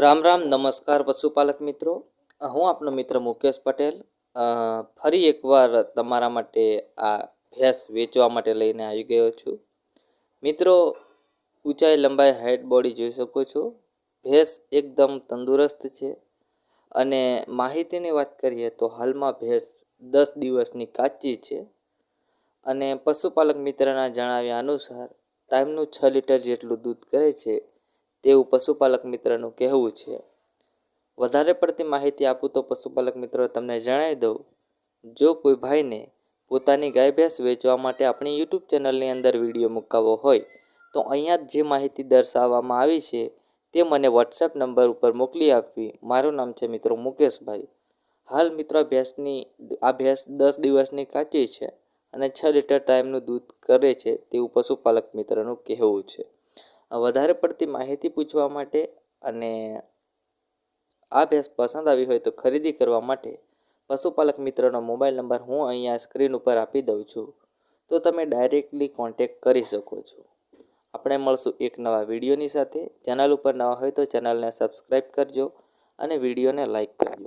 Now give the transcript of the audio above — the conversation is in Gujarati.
રામ રામ, નમસ્કાર પશુપાલક મિત્રો. હું આપનો મિત્ર મુકેશ પટેલ. ફરી એકવાર તમારા માટે આ ભેંસ વેચવા માટે લઈને આવી ગયો છું. મિત્રો, ઊંચાઈ, લંબાઈ હાઇટ બોડી જોઈ શકો છો. ભેંસ એકદમ તંદુરસ્ત છે. અને માહિતીની વાત કરીએ તો હાલમાં ભેંસ દસ દિવસની કાચી છે. અને પશુપાલક મિત્રના જણાવ્યા અનુસાર, ટાઈમનું છ લીટર જેટલું દૂધ કરે છે. તેવું પશુપાલક મિત્રનું કહેવું છે. વધારે પડતી માહિતી આપું તો પશુપાલક મિત્રો તમને જણાવી દઉં. જો કોઈ ભાઈને પોતાની ગાય ભેંસ વેચવા માટે આપણી યુટ્યુબ ચેનલની અંદર વીડિયો મુકાવવો હોય, તો અહીંયા જ જે માહિતી દર્શાવવામાં આવી છે, તે મને વોટ્સએપ નંબર ઉપર મોકલી આપવી. મારું નામ છે મિત્રો મુકેશભાઈ. હાલ મિત્રો ભેંસની, આ ભેંસ દસ દિવસની કાચી છે અને છ લીટર ટાઈમનું દૂધ કરે છે તેવું પશુપાલક મિત્રનું કહેવું છે. વધારે પડતી માહિતી પૂછવા માટે અને આ ભેંસ પસંદ આવી હોય તો ખરીદી કરવા માટે પશુપાલક મિત્રનો મોબાઈલ નંબર હું અહીંયા સ્ક્રીન ઉપર આપી દઉં છું. તો તમે ડાયરેક્ટલી કોન્ટેક કરી શકો છો. આપણે મળશું એક નવા વિડીયોની સાથે. ચેનલ ઉપર નવા હોય તો ચેનલને સબસ્ક્રાઈબ કરજો અને વિડીયોને લાઈક કરજો.